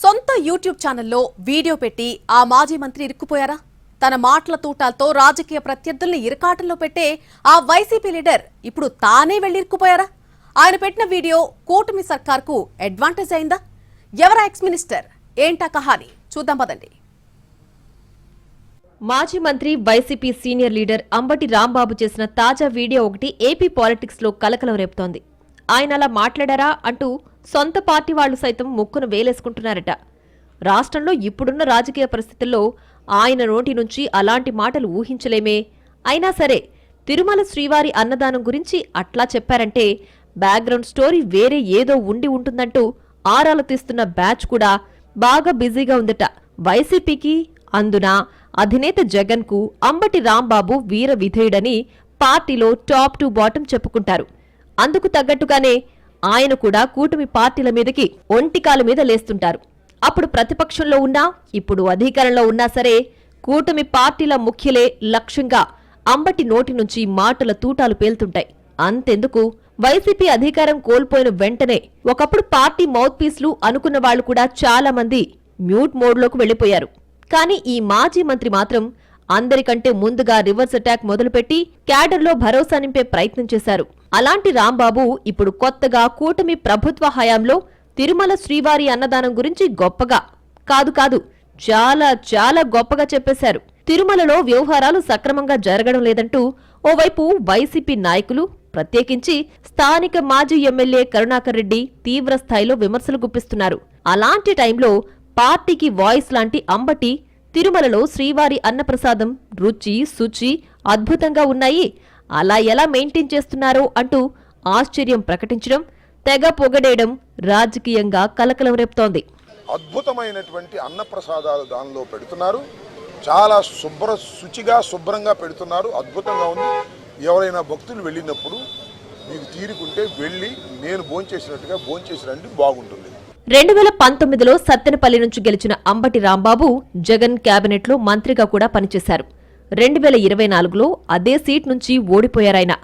సొంత యూట్యూబ్ ఛానల్లో వీడియో పెట్టి ఆ మాజీ మంత్రి ఇరుక్కుపోయారా? తన మాటల తూటాలతో రాజకీయ ప్రత్యర్థుల్ని ఇరకాటంలో పెట్టే ఆ వైసీపీ లీడర్ ఇప్పుడు తానే వెళ్ళి ఇరుక్కుపోయారా? ఆయన పెట్టిన వీడియో కూటమి సర్కార్కు అడ్వాంటేజ్ అయిందా? ఎవరా ఎక్స్ మినిస్టర్? ఏంటా కహాని? చూద్దాం పదండి. మాజీ మంత్రి YCP senior leader Ambati Rambabu చేసిన తాజా వీడియో ఒకటి ఏపీ పాలిటిక్స్లో కలకలం రేపుతోంది. ఆయన అలా మాట్లాడారా అంటూ సొంత పార్టీ వాళ్ళు సైతం ముక్కును వేలేసుకుంటున్నారట. రాష్ట్రంలో ఇప్పుడున్న రాజకీయ పరిస్థితుల్లో ఆయన నోటి నుంచి అలాంటి మాటలు ఊహించలేమే. అయినా సరే తిరుమల శ్రీవారి అన్నదానం గురించి అట్లా చెప్పారంటే బ్యాక్గ్రౌండ్ స్టోరీ వేరే ఏదో ఉండి ఉంటుందంటూ ఆరాలు తీస్తున్న బ్యాచ్ కూడా బాగా బిజీగా ఉందట. వైసీపీకి అందున అధినేత జగన్కు అంబటి రాంబాబు వీర విధేయుడని పార్టీలో టాప్ టు బాటం చెప్పుకుంటారు. అందుకు తగ్గట్టుగానే ఆయన కూడా కూటమి పార్టీల మీదకి ఒంటికాల మీద లేస్తుంటారు. అప్పుడు ప్రతిపక్షంలో ఉన్నా ఇప్పుడు అధికారంలో ఉన్నా సరే కూటమి పార్టీల ముఖ్యులే లక్ష్యంగా అంబటి నోటి నుంచి మాటల తూటాలు పేలుతుంటాయి. అంతెందుకు? వైసీపీ అధికారం కోల్పోయిన వెంటనే ఒకప్పుడు పార్టీ మౌత్ పీస్లు అనుకున్న వాళ్ళు కూడా చాలా మంది మ్యూట్ మోడ్లోకి వెళ్ళిపోయారు కానీ ఈ మాజీ మంత్రి మాత్రం అందరికంటే ముందుగా రివర్స్ అటాక్ మొదలుపెట్టి క్యాడర్లో భరోసా నింపే ప్రయత్నం చేశారు. అలాంటి రాంబాబు ఇప్పుడు కొత్తగా కూటమి ప్రభుత్వ హయాంలో తిరుమల శ్రీవారి అన్నదానం గురించి గొప్పగా కాదు కాదు చాలా చాలా గొప్పగా చెప్పేశారు. తిరుమలలో వ్యవహారాలు సక్రమంగా జరగడం లేదంటూ ఓవైపు వైసీపీ నాయకులు ప్రత్యేకించి స్థానిక మాజీ ఎమ్మెల్యే కరుణాకర్ రెడ్డి తీవ్ర స్థాయిలో విమర్శలు గుప్పిస్తున్నారు. అలాంటి టైంలో పార్టీకి వాయిస్ లాంటి అంబటి తిరుమలలో శ్రీవారి అన్నప్రసాదం రుచి శుచి అద్భుతంగా ఉన్నాయి. అలా ఎలా మెయింటైన్ చేస్తున్నారో అంటూ ఆశ్చర్యం ప్రకటించడం తెగ పొగడేయడం రాజకీయంగా కలకలం రేపుతోంది అద్భుతమైనటువంటి అన్నప్రసాదాలు దానిలో పెడుతున్నారు. చాలా శుభ్ర శుచిగా శుభ్రంగా పెడుతున్నారు. అద్భుతంగా ఉంది. ఎవరైనా భక్తులు వెళ్ళినప్పుడు మీకు తీరుకుంటే వెళ్ళి నేను భోంచేసినట్టుగా భోంచేసి రండి బాగుంటుంది. రెండు వేల పంతొమ్మిదిలో సత్తెనపల్లి నుంచి గెలిచిన అంబటి రాంబాబు జగన్ కేబినెట్లో మంత్రిగా కూడా పనిచేశారు. రెండు వేల ఇరవై నాలుగులో అదే సీట్ నుంచి ఓడిపోయారాయన.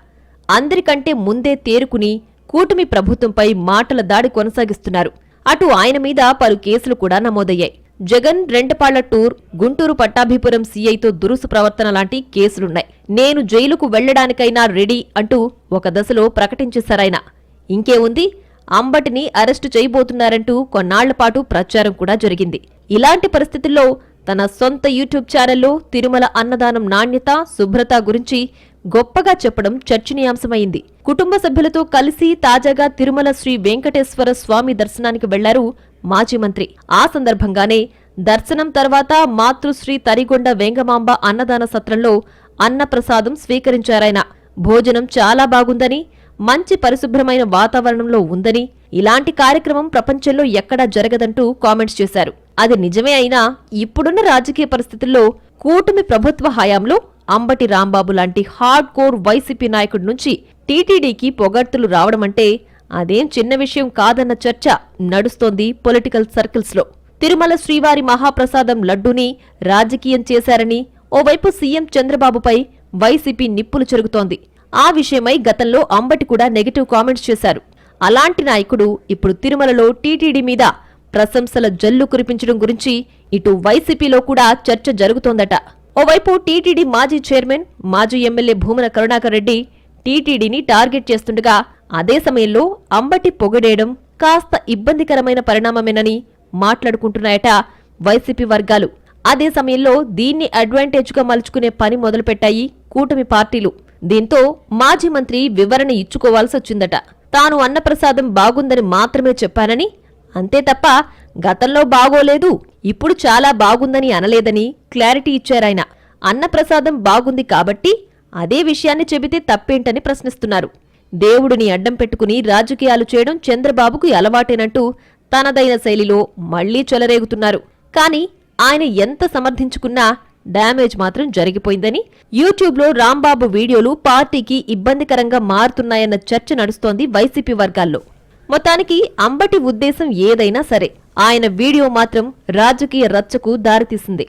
అందరికంటే ముందే తేరుకుని కూటమి ప్రభుత్వంపై మాటల దాడి కొనసాగిస్తున్నారు. అటు ఆయన మీద పలు కేసులు కూడా నమోదయ్యాయి. జగన్ రెండపాళ్ళ టూర్ గుంటూరు పట్టాభిపురం సీఐతో దురుసు ప్రవర్తన లాంటి కేసులున్నాయి. నేను జైలుకు వెళ్ళడానికైనా రెడీ అంటూ ఒక దశలో ప్రకటించేశారాయన. ఇంకేముంది? అంబటిని అరెస్టు చేయబోతున్నారంటూ కొన్నాళ్ళపాటు ప్రచారం కూడా జరిగింది. ఇలాంటి పరిస్థితుల్లో తన సొంత యూట్యూబ్ ఛానల్లో తిరుమల అన్నదానం నాణ్యత శుభ్రత గురించి గొప్పగా చెప్పడం చర్చనీయాంశమైంది. కుటుంబ సభ్యులతో కలిసి తాజాగా తిరుమల శ్రీ వెంకటేశ్వర స్వామి దర్శనానికి వెళ్ళారు మాజీ మంత్రి. ఆ సందర్భంగానే దర్శనం తర్వాత మాతృశ్రీ తరిగొండ వెంగమాంబ అన్నదాన సత్రంలో అన్నప్రసాదం స్వీకరించారాయన. భోజనం చాలా బాగుందని మంచి పరిశుభ్రమైన వాతావరణంలో ఉందని ఇలాంటి కార్యక్రమం ప్రపంచంలో ఎక్కడా జరగదంటూ కామెంట్స్ చేశారు. అది నిజమే అయినా ఇప్పుడున్న రాజకీయ పరిస్థితుల్లో కూటమి ప్రభుత్వ హయాంలో అంబటి రాంబాబు లాంటి హార్డ్ కోర్ వైసీపీ నాయకుడి నుంచి టీటీడీకి పొగడ్తలు రావడమంటే అదేం చిన్న విషయం కాదన్న చర్చ నడుస్తోంది పొలిటికల్ సర్కిల్స్లో. తిరుమల శ్రీవారి మహాప్రసాదం లడ్డూని రాజకీయం చేశారని ఓవైపు సీఎం చంద్రబాబుపై వైసీపీ నిప్పులు చెరుగుతోంది. ఆ విషయమై గతంలో అంబటి కూడా నెగిటివ్ కామెంట్స్ చేశారు. అలాంటి నాయకుడు ఇప్పుడు తిరుమలలో టీటీడీ మీద ప్రశంసల జల్లు కురిపించడం గురించి ఇటు వైసీపీలో కూడా చర్చ జరుగుతోందట. ఓవైపు టీటీడీ మాజీ చైర్మన్ మాజీ ఎమ్మెల్యే భూమన కరుణాకర్ రెడ్డి టీటీడీని టార్గెట్ చేస్తుండగా అదే సమయంలో అంబటి పొగడేయడం కాస్త ఇబ్బందికరమైన పరిణామమేనని మాట్లాడుకుంటున్నాయట వైసీపీ వర్గాలు. అదే సమయంలో దీన్ని అడ్వాంటేజ్గా మలుచుకునే పని మొదలుపెట్టాయి కూటమి పార్టీలు. దీంతో మాజీ మంత్రి వివరణ ఇచ్చుకోవాల్సి వచ్చిందట. తాను అన్నప్రసాదం బాగుందని మాత్రమే చెప్పానని అంతే తప్ప గతంలో బాగోలేదు ఇప్పుడు చాలా బాగుందని అనలేదని క్లారిటీ ఇచ్చారాయన అన్నప్రసాదం బాగుంది కాబట్టి అదే విషయాన్ని చెబితే తప్పేంటని ప్రశ్నిస్తున్నారు. దేవుడిని అడ్డం పెట్టుకుని రాజకీయాలు చేయడం చంద్రబాబుకు అలవాటేనంటూ తనదైన శైలిలో మళ్ళీ చెలరేగుతున్నారు. కానీ ఆయన ఎంత సమర్థించుకున్నా డ్యామేజ్ మాత్రం జరిగిపోయిందని. యూట్యూబ్లో రాంబాబు వీడియోలు పార్టీకి ఇబ్బందికరంగా మారుతున్నాయన్న చర్చ నడుస్తోంది వైసీపీ వర్గాల్లో. మొత్తానికి అంబటి ఉద్దేశం ఏదైనా సరే ఆయన వీడియో మాత్రం రాజకీయ రచ్చకు దారితీసింది.